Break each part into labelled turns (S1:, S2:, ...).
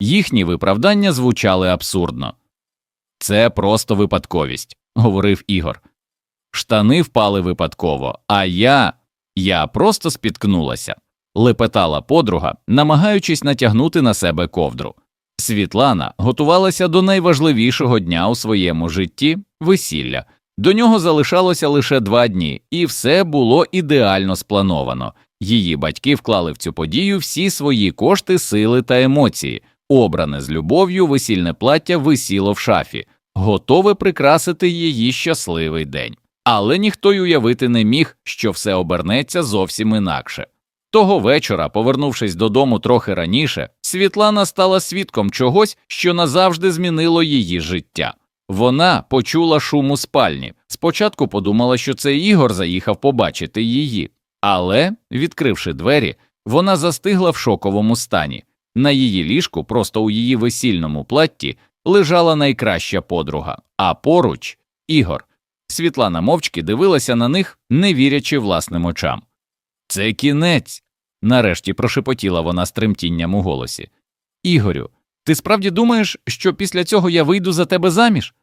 S1: Їхні виправдання звучали абсурдно. Це просто випадковість, говорив Ігор. Штани впали випадково, а я. я просто спіткнулася, лепетала подруга, намагаючись натягнути на себе ковдру. Світлана готувалася до найважливішого дня у своєму житті весілля. До нього залишалося лише два дні, і все було ідеально сплановано. Її батьки вклали в цю подію всі свої кошти, сили та емоції. Обране з любов'ю весільне плаття висіло в шафі, готове прикрасити її щасливий день. Але ніхто й уявити не міг, що все обернеться зовсім інакше. Того вечора, повернувшись додому трохи раніше, Світлана стала свідком чогось, що назавжди змінило її життя. Вона почула шум у спальні. Спочатку подумала, що це Ігор заїхав побачити її, але, відкривши двері, вона застигла в шоковому стані. На її ліжку, просто у її весільному платті, лежала найкраща подруга, а поруч Ігор. Світлана мовчки дивилася на них, не вірячи власним очам. Це кінець. нарешті прошепотіла вона з тремтінням у голосі. Ігорю, ти справді думаєш, що після цього я вийду за тебе заміж?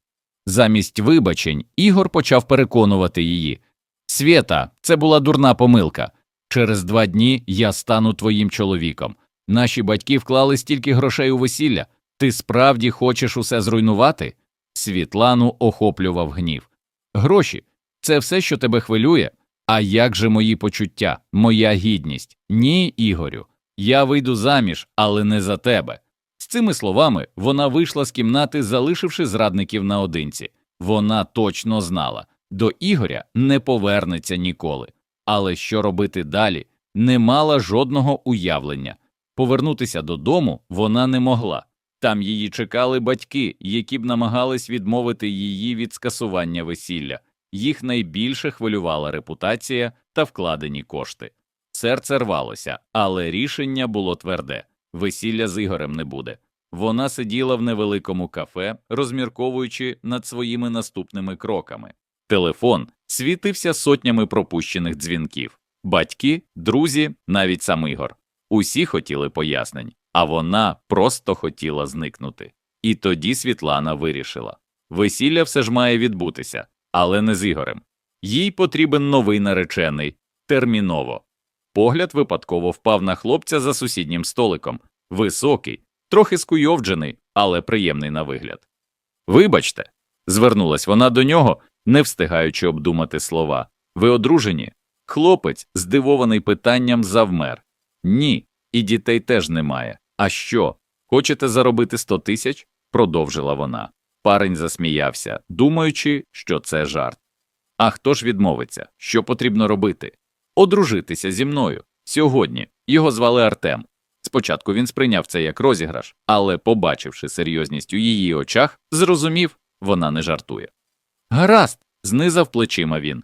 S1: Замість вибачень Ігор почав переконувати її. Свєта, це була дурна помилка. Через два дні я стану твоїм чоловіком. Наші батьки вклали стільки грошей у весілля. Ти справді хочеш усе зруйнувати? Світлану охоплював гнів. Гроші це все, що тебе хвилює. А як же мої почуття, моя гідність? Ні, Ігорю, я вийду заміж, але не за тебе. З цими словами вона вийшла з кімнати, залишивши зрадників наодинці. Вона точно знала до Ігоря не повернеться ніколи. Але що робити далі, не мала жодного уявлення. Повернутися додому вона не могла. Там її чекали батьки, які б намагались відмовити її від скасування весілля. Їх найбільше хвилювала репутація та вкладені кошти. Серце рвалося, але рішення було тверде весілля з Ігорем не буде. Вона сиділа в невеликому кафе, розмірковуючи над своїми наступними кроками. Телефон світився сотнями пропущених дзвінків. Батьки, друзі, навіть сам Ігор. Усі хотіли пояснень, а вона просто хотіла зникнути. І тоді Світлана вирішила весілля все ж має відбутися, але не з Ігорем. Їй потрібен новий наречений терміново. Погляд випадково впав на хлопця за сусіднім столиком високий, трохи скуйовджений, але приємний на вигляд. Вибачте, звернулась вона до нього, не встигаючи обдумати слова. Ви одружені? Хлопець, здивований питанням, завмер. Ні, і дітей теж немає. А що? Хочете заробити сто тисяч? продовжила вона. Парень засміявся, думаючи, що це жарт. А хто ж відмовиться? Що потрібно робити? Одружитися зі мною. Сьогодні його звали Артем. Спочатку він сприйняв це як розіграш, але, побачивши серйозність у її очах, зрозумів, вона не жартує. Гаразд, знизав плечима він.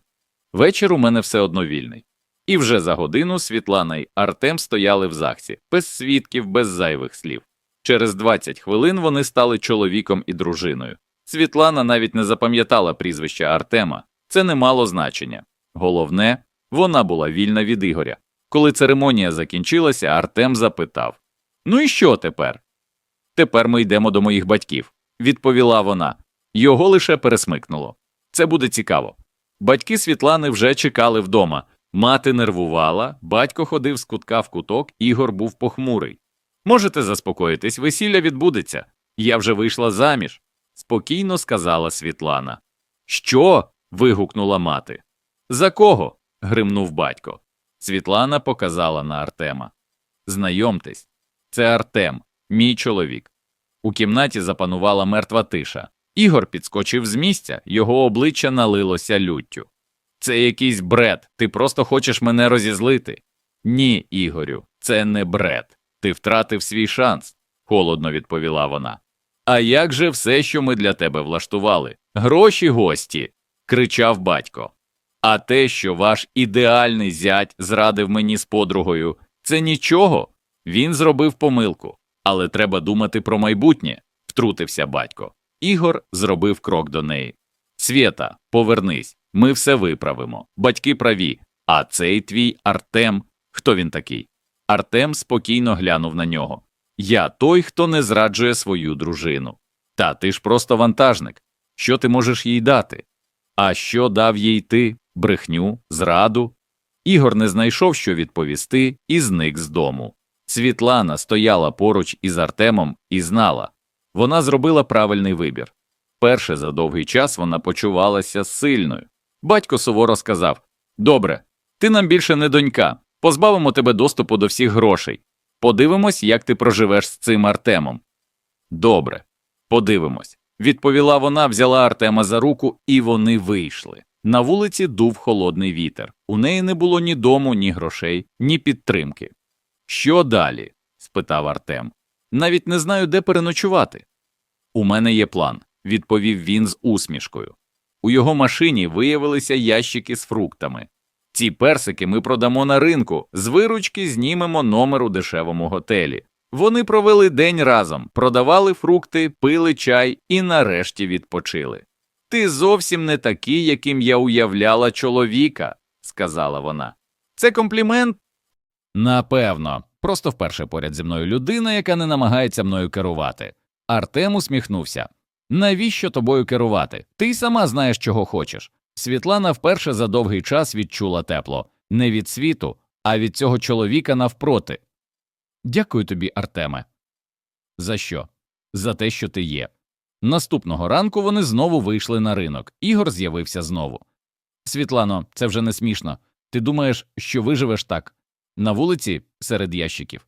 S1: Вечір у мене все одно вільний. І вже за годину Світлана й Артем стояли в захсі, без свідків, без зайвих слів. Через 20 хвилин вони стали чоловіком і дружиною. Світлана навіть не запам'ятала прізвища Артема, це не мало значення. Головне, вона була вільна від Ігоря. Коли церемонія закінчилася, Артем запитав Ну і що тепер? Тепер ми йдемо до моїх батьків, відповіла вона. Його лише пересмикнуло. Це буде цікаво. Батьки Світлани вже чекали вдома. Мати нервувала, батько ходив з кутка в куток, Ігор був похмурий. Можете заспокоїтись, весілля відбудеться. Я вже вийшла заміж, спокійно сказала Світлана. Що? вигукнула мати. За кого? гримнув батько. Світлана показала на Артема. Знайомтесь, це Артем, мій чоловік. У кімнаті запанувала мертва тиша. Ігор підскочив з місця, його обличчя налилося люттю. Це якийсь бред, ти просто хочеш мене розізлити. Ні, Ігорю, це не бред. Ти втратив свій шанс, холодно відповіла вона. А як же все, що ми для тебе влаштували? Гроші гості. кричав батько. А те, що ваш ідеальний зять зрадив мені з подругою, це нічого. Він зробив помилку, але треба думати про майбутнє, втрутився батько. Ігор зробив крок до неї. Свєта, повернись, ми все виправимо. Батьки праві. А цей твій Артем, хто він такий? Артем спокійно глянув на нього. Я той, хто не зраджує свою дружину. Та ти ж просто вантажник. Що ти можеш їй дати? А що дав їй ти? Брехню, зраду? Ігор не знайшов, що відповісти, і зник з дому. Світлана стояла поруч із Артемом і знала вона зробила правильний вибір. Перше за довгий час вона почувалася сильною. Батько суворо сказав Добре, ти нам більше не донька, позбавимо тебе доступу до всіх грошей. Подивимось, як ти проживеш з цим Артемом. Добре, подивимось. Відповіла вона, взяла Артема за руку, і вони вийшли. На вулиці дув холодний вітер. У неї не було ні дому, ні грошей, ні підтримки. Що далі? спитав Артем. Навіть не знаю, де переночувати. У мене є план, відповів він з усмішкою. У його машині виявилися ящики з фруктами. Ці персики ми продамо на ринку, з виручки знімемо номер у дешевому готелі. Вони провели день разом, продавали фрукти, пили чай і нарешті відпочили. Ти зовсім не такий, яким я уявляла чоловіка, сказала вона. Це комплімент? Напевно, просто вперше поряд зі мною людина, яка не намагається мною керувати. Артем усміхнувся. Навіщо тобою керувати? Ти сама знаєш, чого хочеш. Світлана вперше за довгий час відчула тепло не від світу, а від цього чоловіка навпроти. Дякую тобі, Артеме. За що? За те, що ти є. Наступного ранку вони знову вийшли на ринок. Ігор з'явився знову. Світлано, це вже не смішно. Ти думаєш, що виживеш так на вулиці серед ящиків.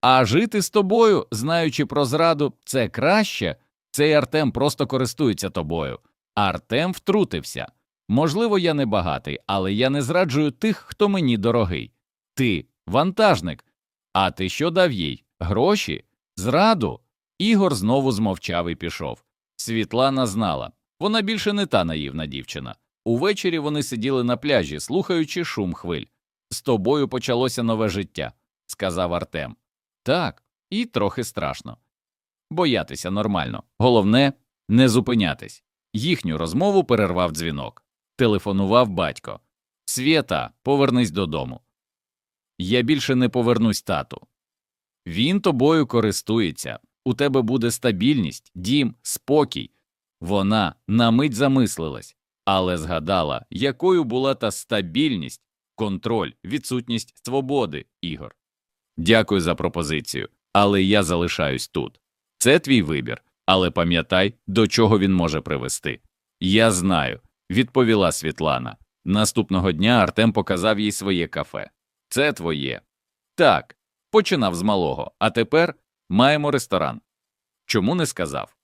S1: А жити з тобою, знаючи про зраду, це краще. Цей Артем просто користується тобою. Артем втрутився. Можливо, я не багатий, але я не зраджую тих, хто мені дорогий. Ти вантажник. А ти що дав їй? Гроші? Зраду? Ігор знову змовчав і пішов. Світлана знала вона більше не та наївна дівчина. Увечері вони сиділи на пляжі, слухаючи шум хвиль. З тобою почалося нове життя, сказав Артем. Так, і трохи страшно. Боятися нормально. Головне не зупинятись. Їхню розмову перервав дзвінок. Телефонував батько. Свєта, повернись додому. Я більше не повернусь тату. Він тобою користується. У тебе буде стабільність, дім, спокій. Вона на мить замислилась, але згадала, якою була та стабільність, контроль, відсутність свободи, Ігор. Дякую за пропозицію, але я залишаюсь тут. Це твій вибір, але пам'ятай, до чого він може привести. Я знаю, відповіла Світлана. Наступного дня Артем показав їй своє кафе. Це твоє. Так, починав з малого, а тепер маємо ресторан. Чому не сказав?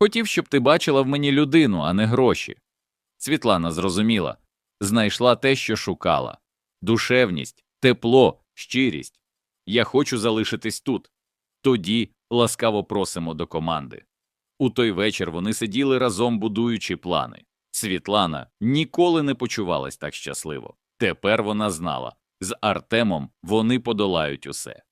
S1: Хотів, щоб ти бачила в мені людину, а не гроші. Світлана зрозуміла, знайшла те, що шукала душевність, тепло, щирість. Я хочу залишитись тут. Тоді ласкаво просимо до команди. У той вечір вони сиділи разом, будуючи плани. Світлана ніколи не почувалась так щасливо. Тепер вона знала з Артемом вони подолають усе.